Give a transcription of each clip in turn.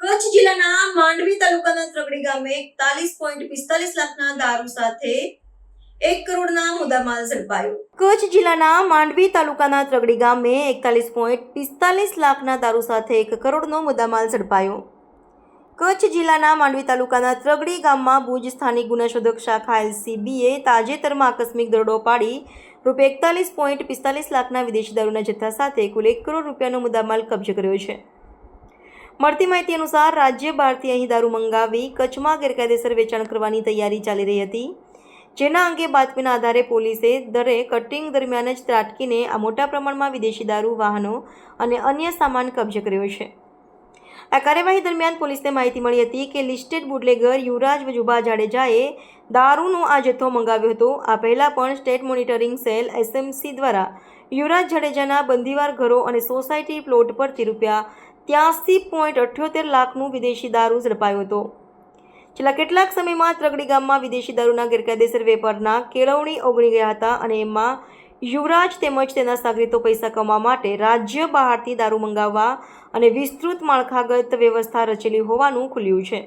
કચ્છ જિલ્લાના માંડવી તાલુકાના ત્રગડી ગામે એકતાલીસ પોઈન્ટ પિસ્તાલીસ લાખના દારૂ સાથે એક કરોડના મુદ્દામાલ ઝડપાયો. કચ્છ જિલ્લાના માંડવી તાલુકાના ત્રગડી ગામે એકતાલીસ પોઈન્ટ પિસ્તાલીસ લાખના દારૂ સાથે એક કરોડનો મુદ્દામાલ ઝડપાયો. કચ્છ જિલ્લાના માંડવી તાલુકાના ત્રગડી ગામમાં ભુજ સ્થાનિક ગુનાશોધક શાખા એલસીબીએ તાજેતરમાં આકસ્મિક દરોડો પાડી રૂપિયા એકતાલીસ પોઈન્ટ પિસ્તાલીસ લાખના વિદેશી દારૂના જથ્થા સાથે કુલ એક કરોડ રૂપિયાનો મુદ્દામાલ કબજે કર્યો છે. મળતી માહિતી અનુસાર રાજ્ય બહારથી અહીં દારૂ મંગાવી કચ્છમાં ગેરકાયદેસર વેચાણ કરવાની તૈયારી ચાલી રહી હતી. જેના અંગે બાતમીના આધારે પોલીસે દરે કટિંગ દરમિયાન જ ત્રાટકીને આ મોટા પ્રમાણમાં વિદેશી દારૂ, વાહનો અને અન્ય સામાન કબજે કર્યો છે. આ કાર્યવાહી દરમિયાન પોલીસને માહિતી મળી હતી કે લિસ્ટેડ બુટલેગર યુવરાજ જુબા જાડેજાએ દારૂનો આ જથ્થો મંગાવ્યો હતો. આ પહેલાં પણ સ્ટેટ મોનિટરિંગ સેલ એસએમસી દ્વારા યુવરાજ જાડેજાના બંદીવાર ઘરો અને સોસાયટી પ્લોટ પરથી રૂપિયા ત્યાસી પોઈન્ટ અઠ્યોતેર લાખનું વિદેશી દારૂ ઝડપાયો હતો. છેલ્લા કેટલાક સમયમાં ત્રગડી ગામમાં વિદેશી દારૂના ગેરકાયદેસર વેપારના કેળવણી ઓગણી ગયા હતા અને એમાં યુવરાજ તેમજ તેના સાગરીતો પૈસા કમાવા માટે રાજ્ય બહારથી દારૂ મંગાવવા અને વિસ્તૃત માળખાગત વ્યવસ્થા રચેલી હોવાનું ખુલ્યું છે.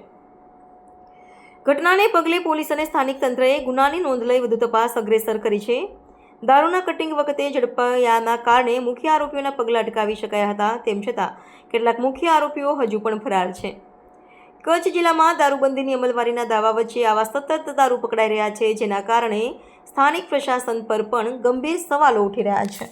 ઘટનાને પગલે પોલીસ અને સ્થાનિક તંત્રએ ગુનાની નોંધ લઈ વધુ તપાસ અગ્રેસર કરી છે. દારૂના કટિંગ વખતે ઝડપાયાના કારણે મુખ્ય આરોપીઓના પગલાં અટકાવી શકાયા હતા, તેમ છતાં કેટલાક મુખ્ય આરોપીઓ હજુ પણ ફરાર છે. કચ્છ જિલ્લામાં દારૂબંધીની અમલવારીના દાવા વચ્ચે આવા સતત દારૂ પકડાઈ રહ્યા છે, જેના કારણે સ્થાનિક પ્રશાસન પર પણ ગંભીર સવાલો ઉઠી રહ્યા છે.